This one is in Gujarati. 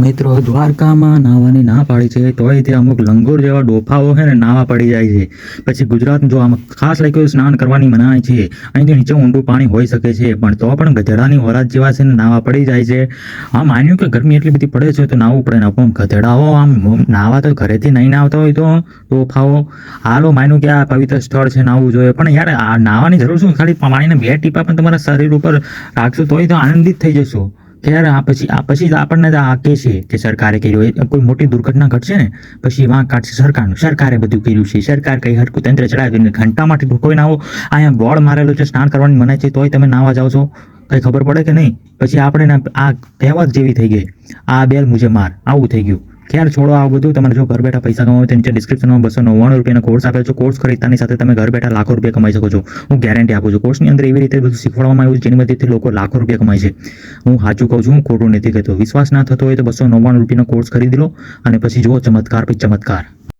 મિત્રો, દ્વારકામાં નાહવાની ના પાડી છે, તોય તે અમુક લંગોર જેવા ડોફાઓ છે ને નાવા પડી જાય છે. પછી ગુજરાત જો આમાં ખાસ લખ્યું સ્નાન કરવાની મનાય છે, અહીંથી નીચે ઊંડું પાણી હોઈ શકે છે, પણ તો પણ ગધેડાની હોરાત જેવા છે ને નાવા પડી જાય છે. આ માન્યું કે ગરમી એટલી બધી પડે છે તો નાહવું પડે ને, પણ ગધેડાઓ આમ નાવા તો ઘરેથી નહીં નાહતા હોય તો ડોફાઓ. હાલો, માન્યું કે આ પવિત્ર સ્થળ છે, નાહવું જોઈએ. પણ યાર, આ નાહવાની જરૂર શું? ખાલી પાણીના બે ટીપા પણ તમારા શરીર ઉપર રાખશો તોય તો આનંદિત થઈ જશો. કે આ પછી આ પછી જ આપણને આ કહે છે કે સરકારે કર્યું. કોઈ મોટી દુર્ઘટના ઘટશે ને, પછી વાંક કાઢશે સરકારનું. સરકારે બધું કર્યું છે. સરકાર કઈ હરકું તંત્ર ચડાવ્યું ને માટે કોઈ નાવો અહીંયા બોર્ડ મારેલું છે, સ્નાન કરવાની મનાય છે, તોય તમે નાવા જાઓ છો. કઈ ખબર પડે કે નહીં? પછી આપણે આ કહેવત જેવી થઈ ગઈ. આ બેલ મુજે માર. આવું થઈ ગયું. ખ્યાલ છોડો આ બધું? તમારે જો ઘર બેઠા પૈસા કમાવો તો નીચે ડિસ્ક્રિપ્શનમાં બસો નવ્વાણું રૂપિયાનો કોર્સ આપેલ છે. કોર્સ ખરીદતાની સાથે તમે ઘર બેઠા લાખો રૂપિયા કમાઈ શકો છો. હું ગેરંટી આપું છું. કોર્સની અંદર એવી રીતે બધું શીખવાડવામાં આવ્યું છે જેની મદદથી લોકો લાખો રૂપિયા કમાય છે. હું સાચું કહું છું, હું ખોટું નથી કહેતો. વિશ્વાસ ના થતો હોય તો બસો નવ્વાણું રૂપિયાનો કોર્સ ખરીદી લો અને પછી જુઓ ચમત્કાર પછી ચમત્કાર.